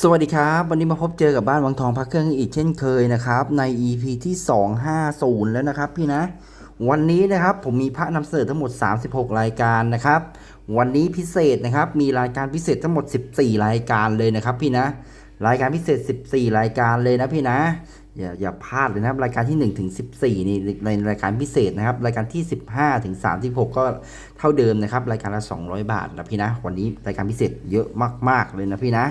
สวัสดีครับ วันนี้มาพบเจอกับบ้านวังทองพักเครื่องอีกเช่นเคยนะครับ ใน EP ที่ 250 แล้วนะครับพี่นะ วันนี้นะครับผมมีพระนำเสนอทั้งหมด 36 รายการนะครับ วันนี้พิเศษนะครับ มีรายการพิเศษทั้งหมด 14 รายการเลยนะครับพี่นะ รายการพิเศษ 14 รายการเลยนะพี่นะ อย่าอย่าพลาดเลยนะครับรายการที่1ถึง14 นี่ในรายการพิเศษนะครับ รายการที่ 15ถึง36 ก็เท่าเดิมนะครับ รายการละ 200 บาทนะพี่นะ วันนี้รายการพิเศษเยอะมาก ๆเลยนะพี่นะ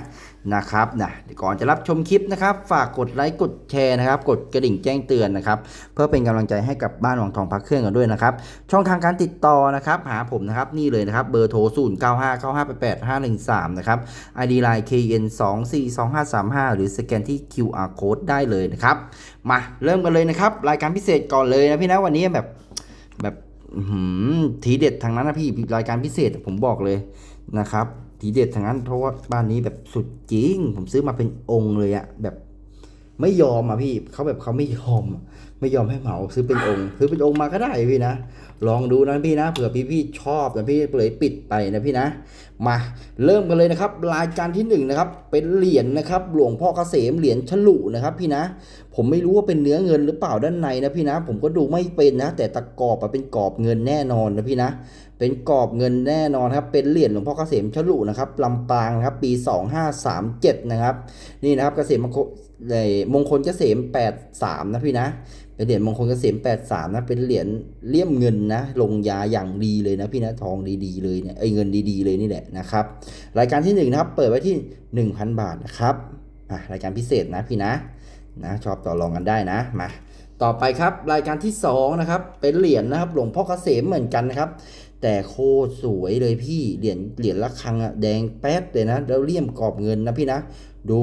นะครับนะก่อนจะรับชมคลิปนะครับ ฝากกดไลค์กดแชร์นะครับ กดกระดิ่งแจ้งเตือนนะครับ เพื่อเป็นกำลังใจให้กับบ้านวังทองพักเครื่องกันด้วยนะครับ ช่องทางการติดต่อนะครับ หาผมนะครับนี่เลยนะครับ เบอร์โทร 0 9 5 9 5 8 8 5 1 3 นะครับ ID Line KN 2 4 2 5 3 5 หรือสแกนที่ QR Code ได้เลยนะครับ มาเริ่มกันเลยนะครับ รายการพิเศษก่อนเลยนะพี่นะวันนี้แบบแบบทีเด็ดทางนั้นนะพี่รายการพิเศษผมบอกเลยนะครับ ทีเด็ดทางนั้นเพราะว่าบ้านนี้แบบสุดจริง ผมซื้อมาเป็นองค์เลยอะแบบไม่ยอมอะพี่เขาแบบเขาไม่ยอม ไม่ยอมให้เหมาซื้อเป็นองค์ ซื้อเป็นองค์มาก็ได้พี่นะ ลองดูนะพี่นะเผื่อพี่พี่ๆชอบนะพี่เลยปิดไปนะพี่นะ มาเริ่มกันเลยนะครับ รายการที่หนึ่งนะครับเป็นเหรียญนะครับ หลวงพ่อเกษมเหรียญฉลุนะครับพี่นะ ผมไม่รู้ว่าเป็นเนื้อเงินหรือเปล่าด้านในนะพี่นะ ผมก็ดูไม่เป็นนะ แต่ตะกรอบเป็นกรอบเงินแน่นอนนะพี่นะ เป็นกรอบเงินแน่นอนครับ เป็นเหรียญหลวงพ่อเกษมฉลุนะครับลำปางนะครับปี 2537 นะครับ นี่นะครับเกษมมงคลเอ่อมงคลเกษม83นะพี่นะ เป็นเหรียญมงคลเกษม83นะ เป็นเหรียญเลี่ยมเงินนะ ลงยาอย่างดีเลยนะพี่นะ ทองดีๆเลยเนี่ยไอ้เงินดีๆเลยนี่แหละนะครับ รายการที่หนึ่งนะครับ เปิดไว้ที่1,000บาทนะครับอะรายการพิเศษนะพี่นะ นะชอบต่อรองกันได้นะ มา ต่อไปครับรายการที่2นะครับ เป็นเหรียญนะครับ หลวงพ่อเกษมเหมือนกันนะครับ แต่โคตรสวยเลยพี่ เหรียญเหรียญละครังอะแดงแป๊ดเลยนะ แล้วเลี่ยมกรอบเงินนะพี่นะ ดู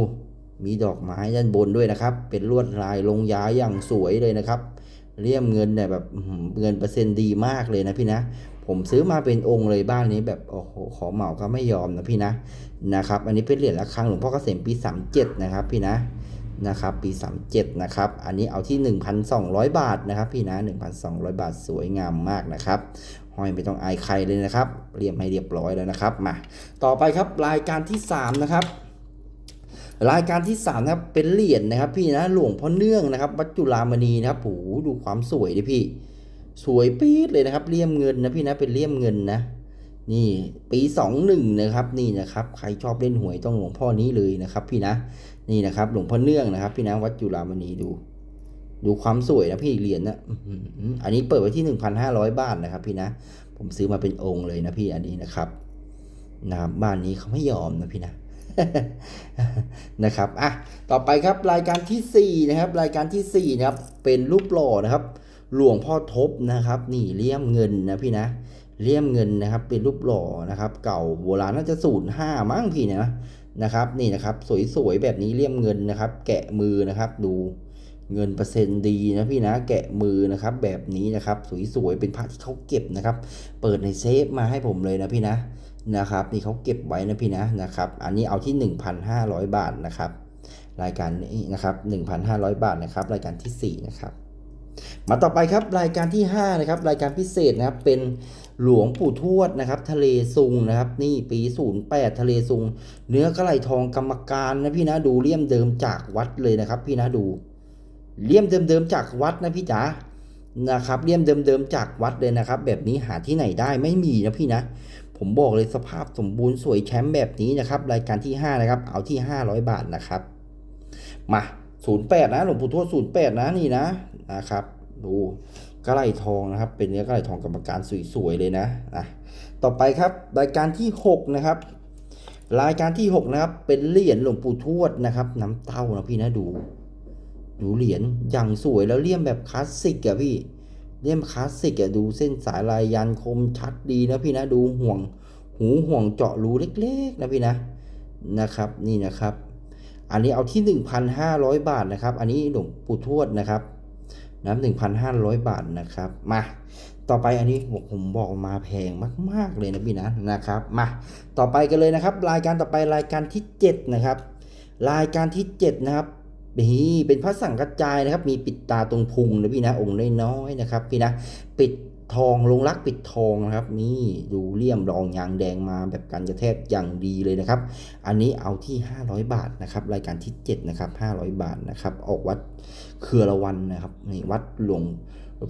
มีดอกไม้ด้านบนด้วยนะครับ เป็นลวดลายลงย้ายอย่างสวยเลยนะครับเลี่ยมเงินเนี่ยแบบเงินเปอร์เซ็นต์ดีมากเลยนะพี่นะ ผมซื้อมาเป็นองค์เลยบ้านนี้แบบโอ้โหขอเหมาก็ไม่ยอมนะพี่นะนะครับ อันนี้เป็นเหรียญละครังหลวงพ่อเกษมปี 37 นะครับพี่นะนะครับปี 37 นะครับ อันนี้เอาที่ 1,200 บาทนะครับ พี่นะ 1,200 บาทสวยงามมากนะครับห้อยไม่ต้องอายใครเลยนะครับ เรียมให้เรียบร้อยแล้วนะครับมาต่อไปครับรายการที่ 3 นะครับ รายการที่3นะครับเป็นเหรียญนะครับ พี่นะหลวงพ่อเนื่องนะครับวัดจุฬามณีนะครับโหดูความสวยดิพี่ สวยปี๊ดเลยนะครับเลี่ยมเงินนะพี่นะเป็นเลี่ยมเงินนะ นี่ปีสองหนึ่งนะครับนี่นะครับ ใครชอบเล่นหวยต้องหลวงพ่อนี้เลยนะครับ พี่นะนี่นะครับ หลวงพ่อเนื่องนะครับ พี่นะวัดจุฬามณีดู ดูความสวยนะพี่เหรียญนะอันนี้เปิดไว้ที่ 1,500 บาทนะครับ พี่นะ ผมซื้อมาเป็นองค์เลยนะพี่อันนี้นะครับนะครับบ้านนี้เขาไม่ยอมนะพี่นะ นะครับอะต่อไปครับรายการทีสี่4นะครับรายการทีสี่4นะครับเป็นรูปหล่อนะครับ หลวงพ่อทบนะครับ นี่เลี่ยมเงินนะพี่นะเลี่ยมเงินนะครับ เป็นรูปหล่อนะครับ เก่าโบราณน่าจะศูนย์ห้ามั้งพี่นะนะครับ นี่นะครับ สวยๆแบบนี้เลี่ยมเงินนะครับ แกะมือนะครับ ดูเงินเปอร์เซ็นต์ดีนะพี่นะแกะมือนะครับ แบบนี้นะครับ สวยๆเป็นพระที่เขาเก็บนะครับ เปิดในเซฟมาให้ผมเลยนะพี่นะ นะครับนี่เขาเก็บไว้นะพี่นะนะครับ อันนี้เอาที่ 1,500 บาทนะครับ รายการนี้นะครับ 1,500 บาทนะครับ รายการทีสี่ 4 นะครับ มาต่อไปครับรายการที่5นะครับรายการพิเศษนะครับเป็นหลวงปู่ทวดนะครับ ทะเลซุงนะครับ นี่ปี 08 ทะเลซุง เนื้อกระไหลทองกรรมการนะพี่นะดูเลี่ยมเดิมจากวัดเลยนะครับ พี่นะดูเลี่ยมเดิมๆจากวัดนะพี่จ๋านะครับเลี่ยมเดิมๆจากวัดเลยนะครับ แบบนี้หาที่ไหนได้ไม่มีนะพี่นะ ผมบอกเลยสภาพสมบูรณ์สวยแชมป์แบบนี้นะครับ รายการที่ 5 นะครับ เอาที่ 500 บาทนะครับ มา08นะหลวงปู่ทวด08 นะนี่นะนะครับ ดูกระไหลทองนะครับ เป็นเนื้อกระไหลทองกรรมการสวยๆเลยนะอะต่อไปครับรายการที่ 6 นะครับ รายการที่ 6 นะครับ เป็นเหรียญหลวงปู่ทวดนะครับ น้ำเต้านะพี่นะดู ดูเหรียญอย่างสวยแล้วเลี่ยมแบบคลาสสิกอะพี่ เล่มคลาสสิกอะดูเส้นสายลายยันคมชัดดีนะพี่นะดูห่วงหูห่วงเจาะรูเล็กๆนะพี่นะนะครับนี่นะครับ อันนี้เอาที่ 1,500 บาทนะครับ อันนี้หลวงปู่ทวดนะครับน้ำ1,500บาทนะครับ มา ต่อไปอันนี้ผมบอกมาแพงมาก ๆ เลยนะพี่นะนะครับ มา ต่อไปกันเลยนะครับ รายการต่อไปรายการที่ 7 นะครับ รายการที่ 7 นะครับ นี่เป็นพระสังกัจจายนะครับ มีปิดตาตรงพุงนะพี่นะองค์น้อยๆนะครับ พี่นะปิดทองลงรักปิดทองนะครับ นี่ดูเลี่ยมรองยางแดงมาแบบกันกระแทกอย่างดีเลยนะครับ อันนี้เอาที่ 500 บาทนะครับ รายการที่ 7 นะครับ 500 บาทนะครับ ออกวัดเครือละวันนะครับนี่วัดหลวง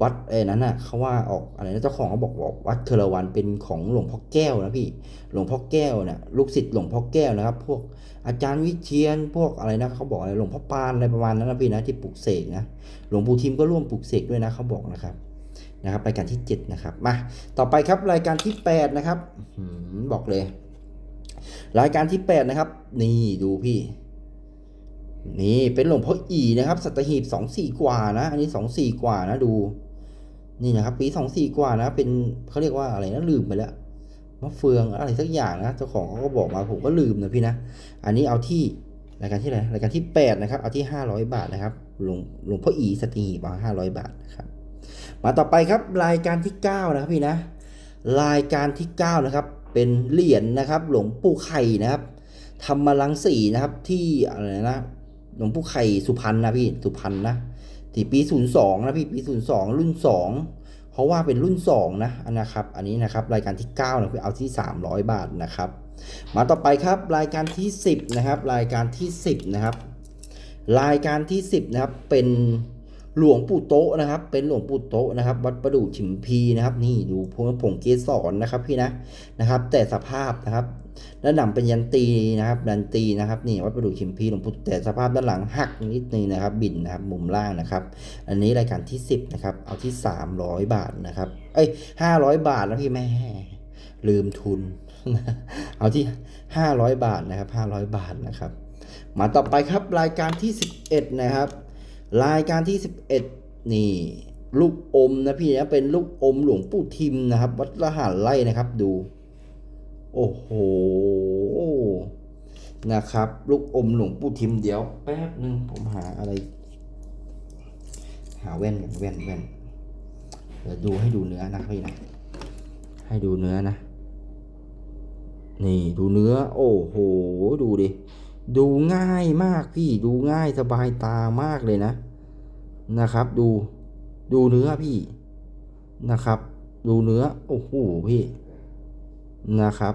วัดเอ้นั้นน่ะเขาว่าออกอะไรนะเจ้าของเขาบอกบอกวัดเครวันเป็นของหลวงพ่อแก้วนะพี่หลวงพ่อแก้วเนี่ยลูกศิษย์หลวงพ่อแก้วนะครับ พวกอาจารย์วิเชียนพวกอะไรนะเขาบอกอะไรหลวงพ่อปานอะไรประมาณนั้นนะพี่นะที่ปลูกเสกนะหลวงปู่ทิมก็ร่วมปลูกเสกด้วยนะเขาบอกนะครับนะครับรายการที่ 7 นะครับมาต่อไปครับรายการที่ 8 นะครับบอกเลย รายการที่ 8 นะครับ นี่ดูพี่ นี่เป็นหลวงพ่ออีนะครับ สัตหีบสองสี่กว่านะ อันนี้สองสี่กว่านะดู นี่นะครับ ปีสองสี่กว่านะ เป็นเขาเรียกว่าอะไรนะลืมไปแล้วมะเฟืองอะไรสักอย่างนะ เจ้าของเขาก็บอกมาผมก็ลืมนะพี่นะ อันนี้เอาที่รายการที่อะไรรายการที่8นะครับ เอาที่500บาทนะครับ หลวงหลวงพ่ออีสตหีบเอา500บาทนะครับ มาต่อไปครับรายการที่9นะครับพี่นะ รายการที่9นะครับ เป็นเหรียญนะครับ หลวงปู่ไข่นะครับธรรมลังสีนะครับที่อะไรนะ หลวงปู่ไข่สุพรรณนะพี่สุพรรณนะที่ปี 02 นะพี่ปี 02 รุ่น 2 เพราะว่าเป็นรุ่น 2 นะอันนะครับ อันนี้นะครับรายการที่9นะพี่เอาที่ 300 บาทนะครับ มาต่อไปครับรายการที่ 10 นะครับ รายการที่ 10 นะครับ รายการที่ 10 นะครับเป็น หลวงปู่โตะนะครับ เป็นหลวงปู่โตะนะครับ วัดประดู่ฉิมพีนะครับ นี่ดูพวงผงเกสรนะครับพี่นะนะครับ แต่สภาพนะครับด้านหลังเป็นยันตีนะครับยันตีนะครับนี่วัดประดู่ฉิมพีหลวงปู่แต่สภาพด้านหลังหักนิดนึงนะครับ บินนะครับมุมล่างนะครับ อันนี้รายการที่ 10นะครับเอาที่ 300 บาทนะครับ เอ้ย500 บาทแล้วพี่แม่ลืมทุน เอาที่ 500 บาทนะครับ 500 บาทนะครับ มาต่อไปครับรายการที่ 11 นะครับ รายการที่ 11 นี่ ลูกอมนะพี่นะเป็นลูกอมหลวงปู่ทิมนะครับ วัดละหารไล่นะครับดู โอ้โหนะครับ ลูกอมหลวงปู่ทิมเดี๋ยวแป๊บหนึ่งผมหาอะไร หาแว่นกันแว่นแว่นเดี๋ยวดูให้ดูเนื้อนะพี่นะให้ดูเนื้อนะ นี่ดูเนื้อ โอ้โห ดูดิ ดูง่ายมากพี่ดูง่ายสบายตามากเลยนะ นะครับ ดูดูเนื้อพี่นะครับ ดูเนื้อโอ้โหพี่นะครับ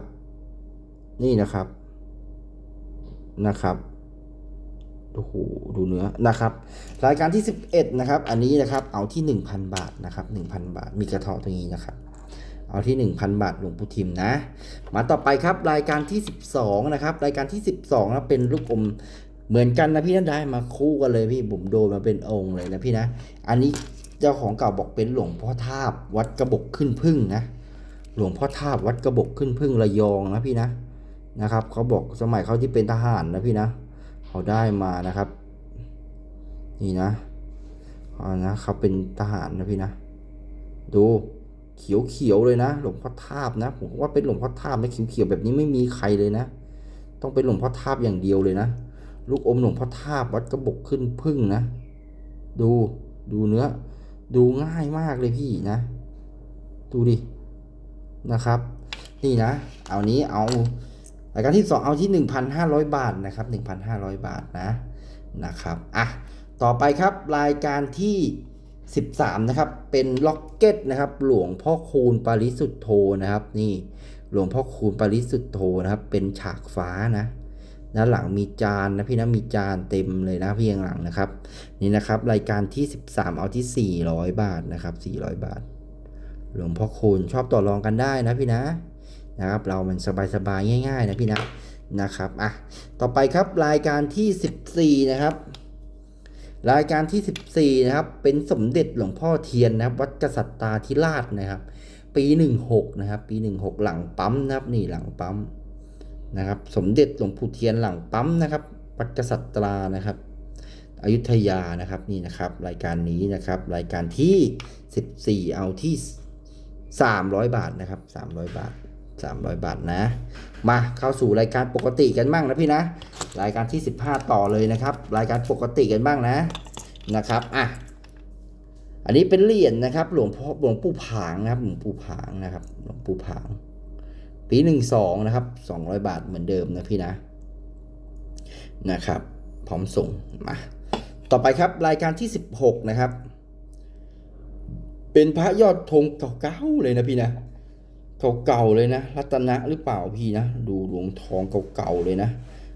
นี่นะครับนะครับโอ้โหดูเนื้อนะครับ รายการที่ 11 นะครับ อันนี้นะครับเอาที่ 1,000 บาทนะครับ 1,000 บาท มีกระเทาะตรงนี้นะครับ เอาที่ 1,000 บาทหลวงปู่ทิมนะ มาต่อไปครับรายการที่ 12 นะครับ รายการที่ 12นะเป็นลูกอมเหมือนกันนะพี่นะได้มาคู่กันเลยพี่ผมโดนมาเป็นองค์เลยนะพี่นะ อันนี้เจ้าของเก่าบอกเป็นหลวงพ่อทาบวัดกระบกขึ้นพึ่งนะ หลวงพ่อทาบวัดกระบกขึ้นพึ่งระยองนะพี่นะนะครับเขาบอกสมัยเขาที่เป็นทหารนะพี่นะเขาได้มานะครับ นี่นะเอนะเขาเป็นทหารนะพี่นะ ดู เขียวๆเลยนะ หลวงพ่อทาบนะ ผมว่าเป็นหลวงพ่อทาบนะเขียวเขียวๆแบบนี้ไม่มีใครเลยนะ ต้องเป็นหลวงพ่อทาบอย่างเดียวเลยนะ ลูกอมหลวงพ่อทาบวัดกระบกขึ้นพึ่งนะ ดูดูเนื้อ ดูง่ายมากเลยพี่นะ ดูดินะครับ นี่นะ เอานี้เอารายการที่สองเอาที่1,500บาทนะครับ1,500บาทนะนะครับอะต่อไปครับรายการที่ 13 นะครับ เป็นล็อกเก็ตนะครับ หลวงพ่อคูณปาริสุทธโธนะครับ นี่หลวงพ่อคูณปาริสุทธโธนะครับ เป็นฉากฟ้านะด้านหลังมีจานนะพี่นะมีจานเต็มเลยนะพี่ข้างหลังนะครับ นี่นะครับ รายการที่ 13 เอาที่ 400 บาทนะครับ 400 บาท หลวงพ่อคูณชอบต่อรองกันได้นะพี่นะนะครับ เรามันสบายๆง่าย ๆ นะพี่นะนะครับอะต่อไปครับรายการที่ 14 นะครับ รายการที่ 14 นะครับ เป็นสมเด็จหลวงพ่อเทียนนะครับ วัดกษัตริย์ตาธิราชนะครับ ปี 16 นะครับ ปี 16 หลังปั๊มนะครับนี่หลังปั๊มนะครับ สมเด็จหลวงปู่เทียนหลังปั๊มนะครับ วัดกษัตริย์ตรานะครับอยุธยานะครับนี่นะครับ รายการนี้นะครับ รายการที่ 14 เอาที่ 300 บาทนะครับ 300 บาท 300 บาทนะ มาเข้าสู่รายการปกติกันบ้างนะพี่นะ รายการที่ 15 ต่อเลยนะครับ รายการปกติกันบ้างนะนะครับอะอันนี้เป็นเหรียญนะครับ หลวงพ่อหลวงปู่ผางนะครับหลวงปู่ผางนะครับหลวงปู่ผาง ปีหนึ่งสองนะครับสองร้อยบาทเหมือนเดิมนะพี่นะนะครับ พร้อมส่งมาต่อไปครับรายการที่16นะครับ เป็นพระยอดธงเก่าๆเลยนะพี่นะ เก่าๆเลยนะ รัตนะหรือเปล่าพี่นะ ดูหลวงทองเก่าๆเลยนะ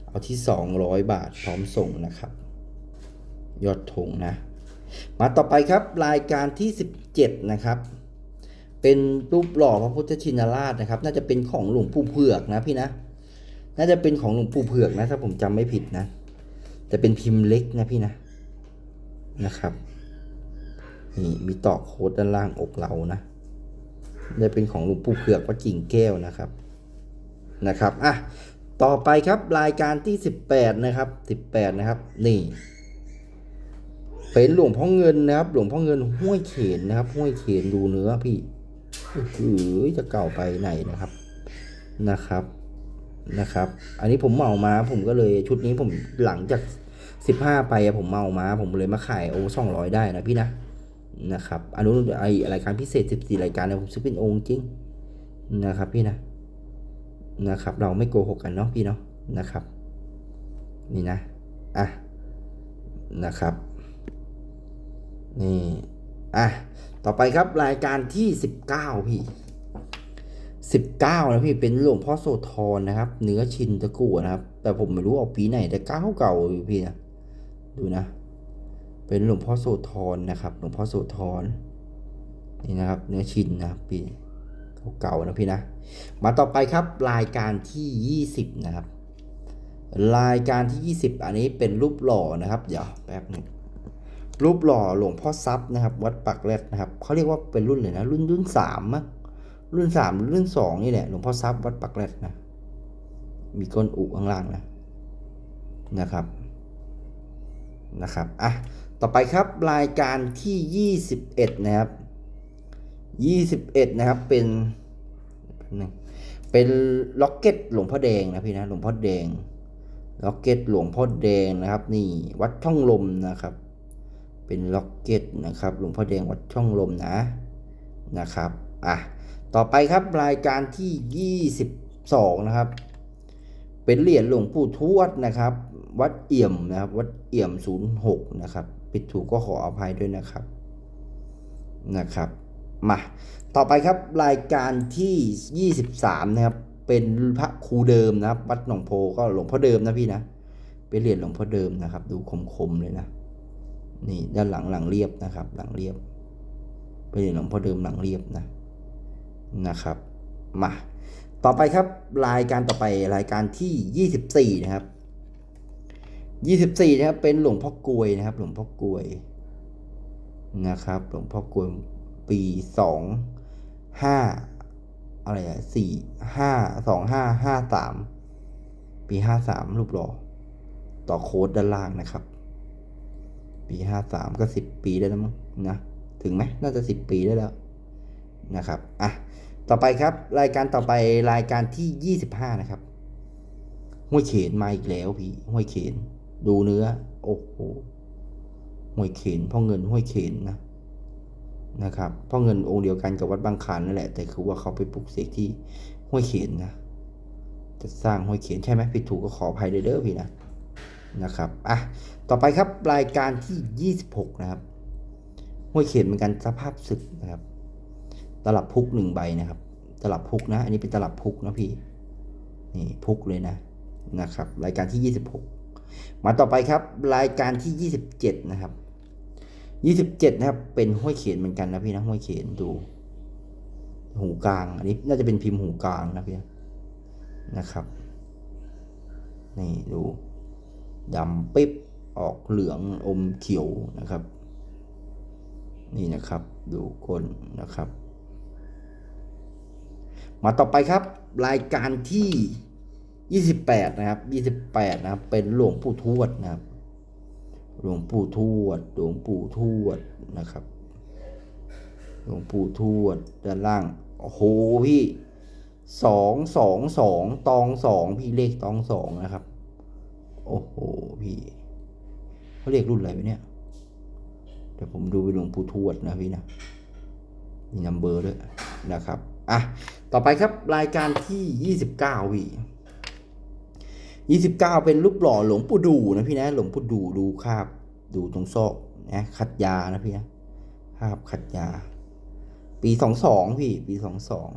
เอาที่สองร้อยบาทพร้อมส่งนะครับ ยอดธงนะ มาต่อไปครับรายการที่สิบเจ็ดนะครับ เป็นรูปหล่อพระพุทธชินราชนะครับ น่าจะเป็นของหลวงปู่เผือกนะพี่นะ น่าจะเป็นของหลวงปู่เผือกนะ ถ้าผมจำไม่ผิดนะแต่เป็นพิมพ์เล็กนะพี่นะ นะครับ นี่มีตอกโค้ดด้านล่างอกเรานะ ได้เป็นของหลวงปู่เผือกวัดกิ่งแก้วนะครับนะครับอะต่อไปครับรายการที่สิบแปดนะครับสิบแปดนะครับ นี่เป็นหลวงพ่อเงินนะครับ หลวงพ่อเงินห้วยเขนนะครับ ห้วยเขนดูเนื้อพี่หือจะเก่าไปไหนนะครับนะครับนะครับ อันนี้ผมเมามาผมก็เลยชุดนี้ผมหลังจากสิบห้าไปผมเมามาผมเลยมาขายโอ้สองร้อยได้นะพี่นะ นะครับอนนู้นไอรายการพิเศษสิบสี่รายการเนี่ยผมซื้อเป็นองค์จริงนะครับพี่นะนะครับ เราไม่โกหกกันเนาะพี่เนาะนะครับ นี่นะอะนะครับนี่อะต่อไปครับรายการที่สิบเก้าพี่สิบเก้านะพี่เป็นหลวงพ่อโสธรนะครับ เนื้อชินตะกั่วนะครับ แต่ผมไม่รู้ออกปีไหนแต่เก้าเก่าอยู่พี่นะดูนะ เป็นหลวงพ่อโสธรนะครับ หลวงพ่อโสธรนี่นะครับเนื้อชินนะครับพี่เก่าๆนะพี่นะ มาต่อไปครับรายการที่ยี่สิบนะครับ รายการที่ยี่สิบอันนี้เป็นรูปหล่อนะครับ เดี๋ยวแป๊บหนึงรูปหล่อหลวงพ่อทรัพย์นะครับ วัดปักแรดนะครับเขาเรียกว่าเป็นรุ่นเลยนะ รุ่นรุ่นสามมั้งรุ่นสามรุ่นสองนี่แหละหลวงพ่อทรัพย์วัดปักแรดนะ มีก้นอุข้างล่างนะนะครับนะครับอะ ต่อไปครับรายการที่ 21 นะครับ 21 นะครับเป็นแป๊บนึงเป็นล็อกเก็ตหลวงพ่อแดงนะพี่นะหลวงพ่อแดงล็อกเก็ตหลวงพ่อแดงนะครับ นี่วัดช่องลมนะครับ เป็นล็อกเก็ตนะครับ หลวงพ่อแดงวัดช่องลมนะนะครับอะต่อไปครับรายการที่ 22 นะครับ เป็นเหรียญหลวงปู่ทวดนะครับ วัดเอี่ยมนะครับ วัดเอี่ยม 06 นะครับ ผิดถูกก็ขออภัยด้วยนะครับนะครับมาต่อไปครับรายการที่ 23 นะครับ เป็นพระครูเดิมนะครับ วัดหนองโพก็หลวงพ่อเดิมนะพี่นะเป็นเหรียญหลวงพ่อเดิมนะครับ ดูคมๆเลยนะนี่ด้านหลังหลังเรียบนะครับ หลังเรียบ เป็นเหรียญหลวงพ่อเดิมหลังเรียบนะนะครับมาต่อไปครับรายการต่อไปรายการที่ 24 นะครับ 24นะครับ เป็นหลวงพ่อกลวยนะครับ หลวงพ่อกลวยนะครับ หลวงพ่อกลวยปีสองห้าอะไรอะสี่ห้าสองห้าห้าสามปีห้าสามรูปหล่อต่อโค้ดด้านล่างนะครับ ปีห้าสามก็สิบปีได้แล้วมั้งนะถึงไหมน่าจะสิบปีได้แล้วนะครับอะต่อไปครับ รายการต่อไปรายการที่25นะครับห้วยเขนมาอีกแล้วพี่ห้วยเขน ดูเนื้อ โอ้โหห้วยเขนพ่อเงินห้วยเขนนะนะครับพ่อเงินองค์เดียวกันกับวัดบางคานนั่นแหละ แต่คือว่าเขาไปปลุกเสกที่ห้วยเขนนะจะสร้างห้วยเขนใช่ไหมผิดถูกก็ขออภัยเด้อพี่นะนะครับอะต่อไปครับรายการที่ 26 นะครับห้วยเขนเหมือนกันสภาพศึกนะครับ ตลับพุกหนึ่งใบนะครับ ตลับพุกนะ อันนี้เป็นตลับพุกนะพี่นี่พุกเลยนะนะครับ รายการที่ 26 มาต่อไปครับรายการที่ 27 นะครับ 27 นะครับ เป็นห้วยเขียนเหมือนกันนะพี่นะห้วยเขียนดู หูกลาง อันนี้น่าจะเป็นพิมพ์หูกลางนะพี่นะครับ นี่ดูดำปิ๊บออกเหลืองอมเขียวนะครับ นี่นะครับดูก้นนะครับ มาต่อไปครับ รายการที่ 28นะครับ28นะครับ เป็นหลวงปู่ทวดนะครับ หลวงปู่ทวด หลวงปู่ทวดนะครับ หลวงปู่ทวดด้านล่าง โอ้โหพี่สองสองสองตองสองพี่เลขตองสองนะครับ โอ้โหพี่เขาเรียกรุ่นอะไรวะเนี่ยเดี๋ยวผมดูไปหลวงปู่ทวดนะพี่นะมีนัมเบอร์ด้วยนะครับ อะ ต่อไปครับรายการที่ 29พี่ 29 เป็นรูปหล่อหลวงปู่ดูนะพี่นะหลวงปู่ดูดูคาบดูตรงซอกนะขัดยานะพี่นะคาบขัดยา ปีสองสองพี่ ปีสองสอง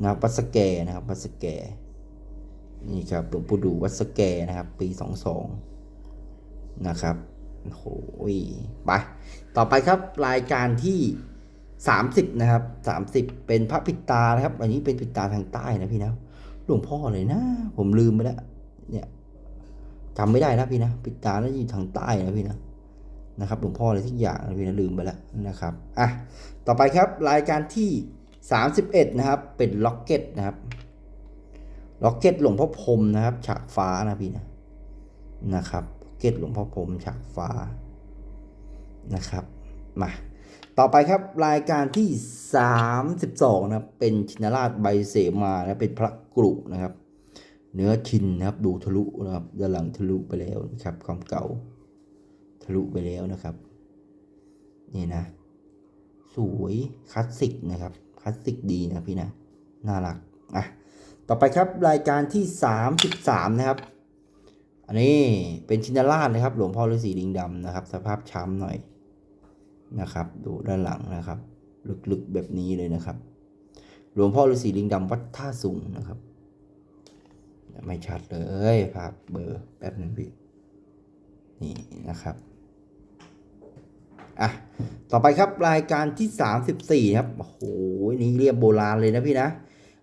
นะครับวัดสแกนะครับวัดสแกนี่ครับหลวงปู่ดูวัดสแกนะครับ ปีสองสองนะครับโอ้โหไป ต่อไปครับรายการที่สามสิบนะครับสามสิบเป็นพระปิดตานะครับ อันนี้เป็นปิดตาทางใต้นะพี่นะ หลวงพ่อเลยนะ ผมลืมไปแล้วเนี่ยจำไม่ได้นะพี่นะปิดตาแล้วอยู่ทางใต้นะพี่นะนะครับหลวงพ่ออะไรทุกอย่างนะพี่นะลืมไปแล้วนะครับอะต่อไปครับรายการที่สามสิบเอ็ดนะครับ เป็นล็อกเก็ตนะครับล็อกเก็ตหลวงพ่อพรมนะครับ ฉากฟ้านะพี่นะนะครับล็อกเก็ตหลวงพ่อพรมฉากฟ้านะครับมา ต่อไปครับรายการที่ 32นะครับเป็นชินราชใบเสมานะเป็นพระกรุนะครับ เนื้อชินนะครับดูทะลุนะครับด้านหลังทะลุไปแล้วนะครับ ความเก่าทะลุไปแล้วนะครับ นี่นะ สวยคลาสสิกนะครับคลาสสิกดีนะพี่นะน่ารักอะต่อไปครับรายการที่ 33 นะครับ อันนี้เป็นชินราชนะครับ หลวงพ่อฤาษีลิงดำนะครับ สภาพช้ำหน่อย นะครับ ดูด้านหลังนะครับ ลึกๆแบบนี้เลยนะครับ หลวงพ่อฤาษีลิงดำวัดท่าสุงนะครับ ไม่ชัดเลยภาพเบอร์แป๊บหนึงพี่นี่นะครับอะต่อไปครับรายการที่ 34 ครับโอ้โหนี่เรียบโบราณเลยนะพี่นะ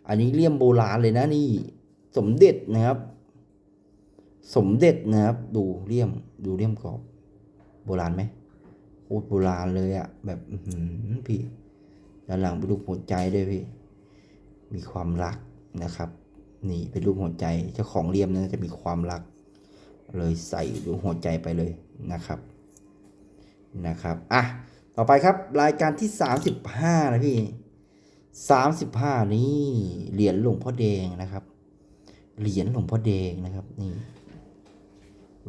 อันนี้เลี่ยมโบราณเลยนะนี่ สมเด็จนะครับ สมเด็จนะครับ ดูเลี่ยมดูเลี่ยมกรอบ โบราณไหม โคตรโบราณเลยอะแบบหือพี่ด้านหลังเป็นรูปหัวใจด้วยพี่ มีความรักนะครับ นี่เป็นรูปหัวใจเจ้าของเลี่ยมนั้นจะมีความรัก เลยใส่รูปหัวใจไปเลยนะครับนะครับอะต่อไปครับรายการที่ 35 นะพี่สามสิบห้านี่เหรียญหลวงพ่อแดงนะครับ เหรียญหลวงพ่อแดงนะครับนี่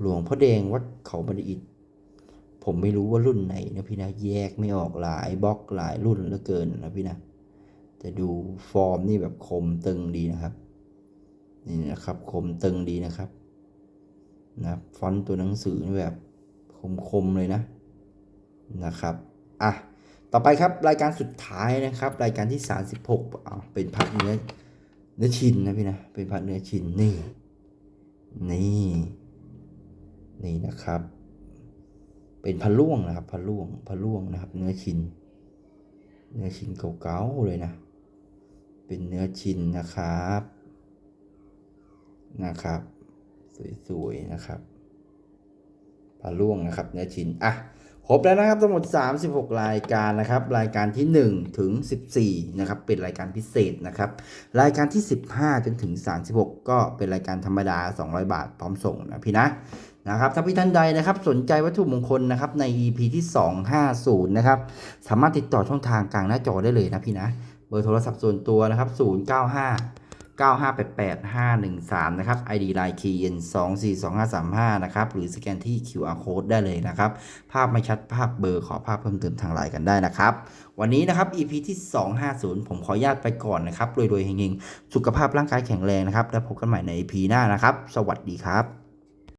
หลวงพ่อแดงวัดเขาบันอิต ผมไม่รู้ว่ารุ่นไหนนะพี่นะ แยกไม่ออกหลายบล็อกหลายรุ่นเหลือเกินนะพี่นะแต่ดูฟอร์มนี่แบบคมตึงดีนะครับ นี่นะครับคมตึงดีนะครับนะฟอนต์ตัวหนังสือนี่แบบคมๆเลยนะนะครับอะต่อไปครับรายการสุดท้ายนะครับ รายการที่ 36อ่าเป็นพัดเนื้อเนื้อชิ้นนะพี่นะเป็นพัดเนื้อชิ้นนี่นี่นี่นะครับ เป็นพะล่วงนะครับพะล่วงพะล่วงนะครับ เนื้อชิ้นเนื้อชิ้นเก่าๆเลยนะ เป็นเนื้อชิ้นนะครับนะครับ สวยๆนะครับพะล่วงนะครับเนื้อชิ้นอะครบแล้วนะครับทั้งหมด 36 รายการนะครับ รายการที่ 1 ถึง 14 นะครับ เป็นรายการพิเศษนะครับ รายการที่ 15 จนถึง 36 ก็เป็นรายการธรรมดา 200 บาทพร้อมส่งนะพี่นะ นะครับถ้าพี่ท่านใดนะครับสนใจวัตถุมงคลนะครับใน EP ที่ 250 นะครับ สามารถติดต่อช่องทางกลางหน้าจอได้เลยนะพี่นะ เบอร์โทรศัพท์ส่วนตัวนะครับ 095 9588513 นะครับ ID Line KN 242535 นะครับ หรือสแกนที่ QR Code ได้เลยนะครับ ภาพไม่ชัดภาพเบอร์ขอภาพเพิ่มเติมทางไลน์กันได้นะครับ วันนี้นะครับ EP ที่ 250 ผมขออนุญาตไปก่อนนะครับรวยๆเฮงๆ สุขภาพร่างกายแข็งแรงนะครับ แล้วพบกันใหม่ใน EP หน้านะครับ สวัสดีครับ